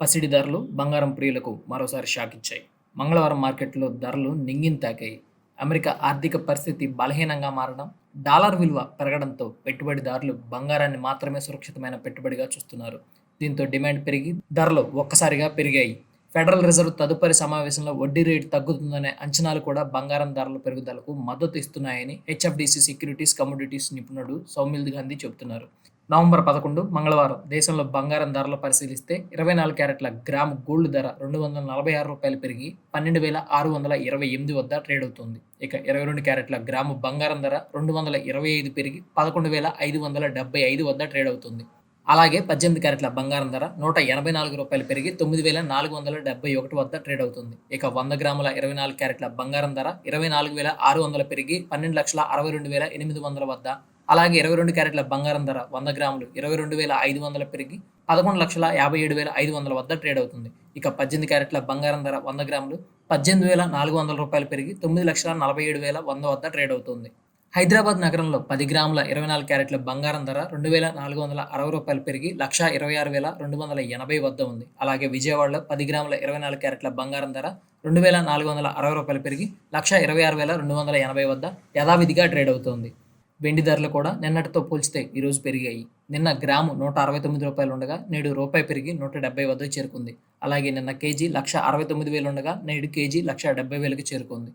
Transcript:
పసిడి ధరలు బంగారం ప్రియులకు మరోసారి షాక్ ఇచ్చాయి. మంగళవారం మార్కెట్లో ధరలు నింగిని తాకాయి. అమెరికా ఆర్థిక పరిస్థితి బలహీనంగా మారడం డాలర్ విలువ పెరగడంతో పెట్టుబడిదారులు బంగారాన్ని మాత్రమే సురక్షితమైన పెట్టుబడిగా చూస్తున్నారు. దీంతో డిమాండ్ పెరిగి ధరలు ఒక్కసారిగా పెరిగాయి. ఫెడరల్ రిజర్వ్ తదుపరి సమావేశంలో వడ్డీ రేటు తగ్గుతుందనే అంచనాలు కూడా బంగారం ధరల పెరుగుదలకు మద్దతు ఇస్తున్నాయని హెచ్ఎఫ్డిసి సెక్యూరిటీస్ కమోడిటీస్ నిపుణుడు సౌమిల్ గాంధీ చెబుతున్నారు. నవంబర్ పదకొండు మంగళవారం. దేశంలో బంగారం ధరలు పరిశీలిస్తే ఇరవై నాలుగు క్యారెట్ల గ్రాము గోల్డ్ ధర రెండు వందల నలభై ఆరు రూపాయలు పెరిగి పన్నెండు వేల ఆరు వందల ఇరవై ఎనిమిది వద్ద ట్రేడ్ అవుతుంది. ఇక ఇరవై రెండు క్యారెట్ల గ్రాము బంగారం ధర రెండు వందల ఇరవై ఐదు పెరిగి పదకొండు వేల ఐదు వందల డెబ్బై ఐదు వద్ద ట్రేడ్ అవుతుంది. అలాగే పద్దెనిమిది క్యారెట్ల బంగారం ధర నూట ఎనభై నాలుగు రూపాయలు పెరిగి తొమ్మిది వేల నాలుగు వందల డెబ్బై ఒకటి వద్ద ట్రేడ్ అవుతుంది. ఇక వంద గ్రాముల ఇరవై నాలుగు క్యారెట్ల బంగారం ధర ఇరవై నాలుగు వేల ఆరు వందల పెరిగి పన్నెండు లక్షల అరవై రెండు వేల ఎనిమిది వందల వద్ద అలాగే ఇరవై రెండు క్యారెట్ల బంగారం ధర వంద గ్రాములు ఇరవై రెండు వేల ఐదు వందల పెరిగి పదకొండు లక్షల యాభై ఏడు వేల ఐదు వందల వద్ద ట్రేడ్ అవుతుంది. ఇక పద్దెనిమిది క్యారెట్ల బంగారం ధర వంద గ్రాములు పద్దెనిమిది వేల నాలుగు వందల రూపాయలు పెరిగి తొమ్మిది లక్షల నలభై ఏడు వేల వంద వద్ద ట్రేడ్ అవుతుంది. హైదరాబాద్ నగరంలో పది గ్రాముల ఇరవై నాలుగు క్యారెట్ల బంగారం ధర రెండు వేల నాలుగు వందల అరవై రూపాయలు పెరిగి లక్ష ఇరవై ఆరు వేల రెండు వందల ఎనభై వద్ద ఉంది. అలాగే విజయవాడలో పది గ్రాముల ఇరవై నాలుగు క్యారెట్ల బంగారం ధర రెండు వేల నాలుగు వందల అరవై రూపాయలు పెరిగి లక్ష ఇరవై ఆరు వేల రెండు వందల ఎనభై వద్ద యథావిధిగా ట్రేడ్ అవుతోంది. వెండి ధరలు కూడా నిన్నటితో పోల్చితే ఈరోజు పెరిగాయి. నిన్న గ్రాము నూట అరవై తొమ్మిది రూపాయలు ఉండగా నేడు రూపాయి పెరిగి నూట డెబ్బై వద్ద చేరుకుంది. అలాగే నిన్న కేజీ లక్ష అరవై తొమ్మిది వేలు ఉండగా నేడు కేజీ లక్ష డెబ్బై వేలకు చేరుకుంది.